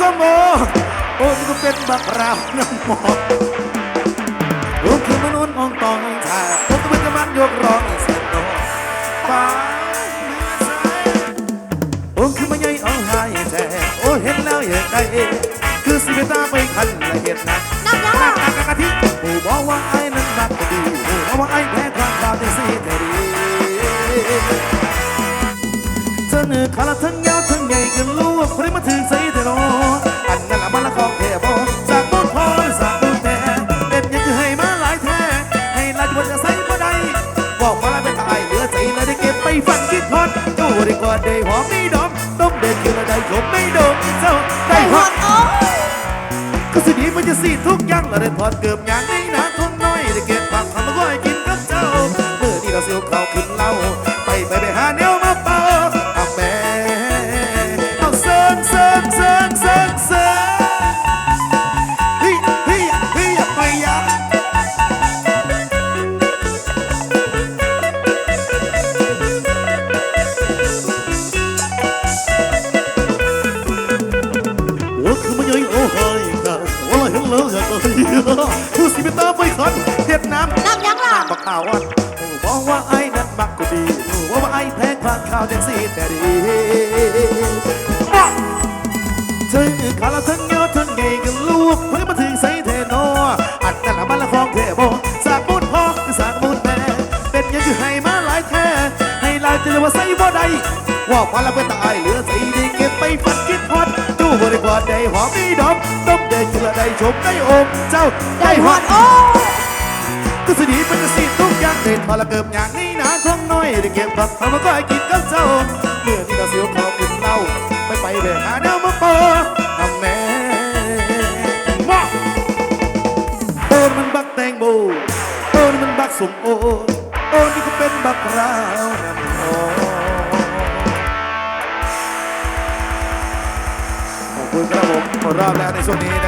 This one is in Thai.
ส้มโอโอ้นี่ก็เป็นบักราวน้ำหมอกโอ้คือมนุษย์มองตองชาโอ้ก็เป็นกำมันยกร้องเสียงโตฟ้าเนื้อสายโอ้คือมาใหญ่เอาหายแท้โอ้เห็นแล้วอยากได้คือสิเปตาไปคันละเห็ดนะน้ำยังล่ะกากะทิผู้บอกว่าไอ้นั้นมักก็ดีผู้บอกว่าไอ้แพ้ความข่าวจังสิแต่ดีเธอเนื้อขาละทั้งยาวทั้งใหญ่กันลูกคนมาถึง ดดูดีกว่าได้หอมนี่ดอมต้มเด็ดคือละได้ชมไม่ดมเจ้าได้ได้หหออมดโอ้ก็สิดีมันจะสีทุกอย่างและได้ถอดเกือบอย่างนี้นะทนน้อยได้เก็บปากคำแล้วก็ให้กินกับเจ้าเมื่อที่เราเสียวเขาขึ้นเล่าไปไปไปหาแนว เห็นแล้วอยากจะเฮีมิตาไปขันเฮ็ดน้ำน้ำยังล่ะบักข่าวอ่อนบอกว่าไอ้นั้นมักก็ดีบอกว่าไอ้แพ้ความข่าวแท็กซี่แต่ดีถึงขาละทั้งยอดทั้งใหญ่กันลูกเพิ่งมาถึงใส่เทนอันนั้นละมันละของเทโบสากบุญพ่อคือสากบุญแม่เป็นยังคือให้มาหลายแท้ให้ลายจะว่าใส่บ่ได้ว่ามาละเป็นตายเหลือใส่ดีเก็บไปฝันคิดฮอดดูบริกรได้หอมมีดอมต้ม ได้กินละได้ชมได้อมเจ้าได้ได้หฮออดดโอ้ก็สิดีมันจะสิทุกอย่างเด็ดพอละเกิบอย่างนี้นะท้องน้อยได้เก็บผักทำมาก็ให้กินกับเจ้าเมื่อที่เราเสียวขอกินเหล้าไปไปไปหาแนวมาเปิดทำแม่มอโอนมันบักแตงโมโอนมันบักสมโอโอนนี่ก็เป็นบักราวนำโอขอบคุณครับผมหมดรอบแล้วในช่วงนี้นะ